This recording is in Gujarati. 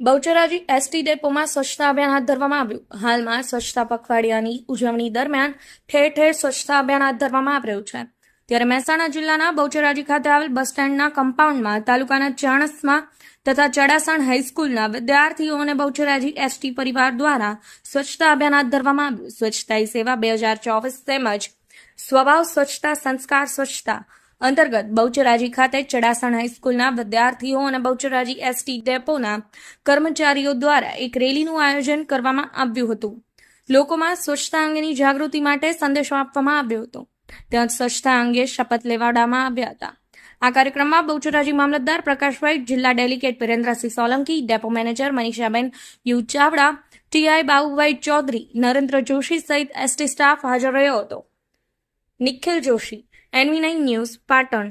બહુચરાજી એસટી ડેપોમાં સ્વચ્છતા અભિયાન હાથ ધરવામાં આવ્યું. હાલમાં સ્વચ્છતા પખવાડિયાની ઉજવણી દરમિયાન ઠેર ઠેર સ્વચ્છતા અભિયાન હાથ ધરવામાં આવી રહ્યું છે. ત્યારે મહેસાણા જિલ્લાના બહુચરાજી ખાતે આવેલ બસ સ્ટેન્ડના કમ્પાઉન્ડમાં, તાલુકાના ચાણસમાં તથા ચડાસણ હાઈસ્કૂલના વિદ્યાર્થીઓ અને બહુચરાજી એસટી પરિવાર દ્વારા સ્વચ્છતા અભિયાન હાથ ધરવામાં આવ્યું. સ્વચ્છતા સેવા બે હજાર ચોવીસ તેમજ સ્વભાવ સ્વચ્છતા સંસ્કાર સ્વચ્છતા અંતર્ગત બહુચરાજી ખાતે ચડાસણ હાઈસ્કૂલના વિદ્યાર્થીઓ અને બહુચરાજી એસટી ડેપોના કર્મચારીઓ દ્વારા એક રેલીનું આયોજન કરવામાં આવ્યું હતું. લોકોમાં સ્વચ્છતા અંગેની જાગૃતિ માટે સંદેશો આપવામાં આવ્યો હતો. ત્યાં સ્વચ્છતા અંગે શપથ લેવાડવામાં આવ્યા હતા. આ કાર્યક્રમમાં બહુચરાજી મામલતદાર પ્રકાશભાઈ જિલ્લા delegate Virendrasinh Solanki, depot manager Manishaben U Chavda TI Babubhai Chaudhary, Narendra Joshi સહિત એસટી સ્ટાફ હાજર રહ્યો હતો. Nikhil Joshi NV nine news Patan.